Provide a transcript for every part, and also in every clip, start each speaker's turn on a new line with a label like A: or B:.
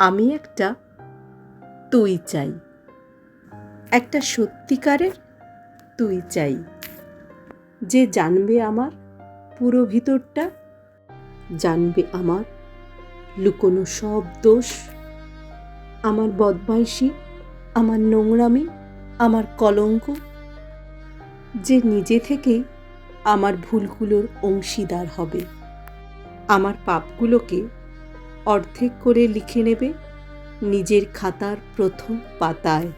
A: আমি একটা তুই চাই। একটা সত্যিকারের তুই চাই। যে জানবে আমার পুরো ভিতরটা, জানবে আমার লুকোনো সব দোষ, আমার বদমাইশি, আমার নোংরামি, আমার কলঙ্ক। যে নিজে থেকেই আমার ভুলগুলোর অংশীদার হবে। আমার পাপগুলোকে অর্ধেক করে লিখে নেবে নিজের খাতার প্রথম পাতায়।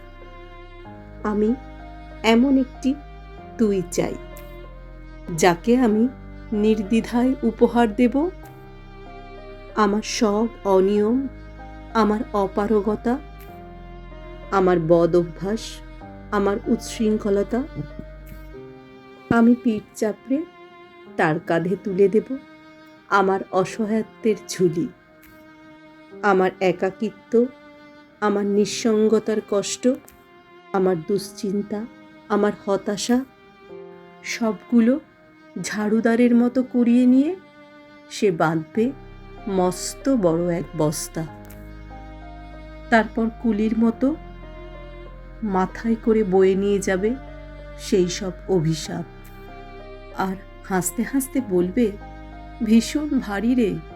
A: আমি এমন একটি তুই চাই, যাকে আমি নির্দ্বিধায় উপহার দেব। আমার সব অনিয়ম, আমার অপারগতা, আমার বদ অভ্যাস, আমার উচ্ছৃঙ্খলতা, আমি পিঠ চাপড়ে তার কাঁধে তুলে দেব আমার অসহায়ত্বের ঝুলি। আমার একাকিত্ব, আমার নিঃসঙ্গতার কষ্ট, আমার দুশ্চিন্তা, আমার হতাশা, সবগুলো ঝাড়ুদারের মতো কুড়িয়ে নিয়ে সে বাঁধবে মস্ত বড় এক বস্তা। তারপর কুলির মতো মাথায় করে বয়ে নিয়ে যাবে সেই সব অভিশাপ। আর হাসতে হাসতে বলবে, ভীষণ ভারী রে।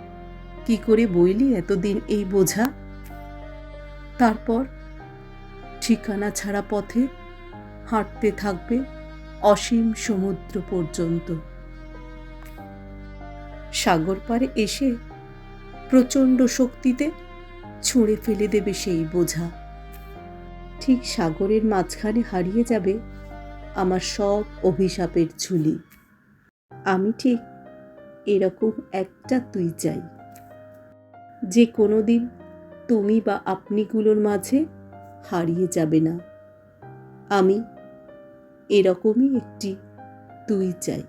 A: কি করে বইলি এতদিন এই বোঝা? তারপর ঠিকানা ছাড়া পথে হাঁটতে থাকবে অসীম সমুদ্র পর্যন্ত। সাগর পাড়ে এসে প্রচণ্ড শক্তিতে ছুঁড়ে ফেলে দেবে সেই বোঝা। ঠিক সাগরের মাঝখানে হারিয়ে যাবে আমার সব অভিশাপের ঝুলি। আমি ঠিক এরকম একটা তুই চাই। যে কোনো দিন তুমি বা আপনিগুলোর মাঝে হারিয়ে যাবে না। আমি এরকমই একটি তুই চাই।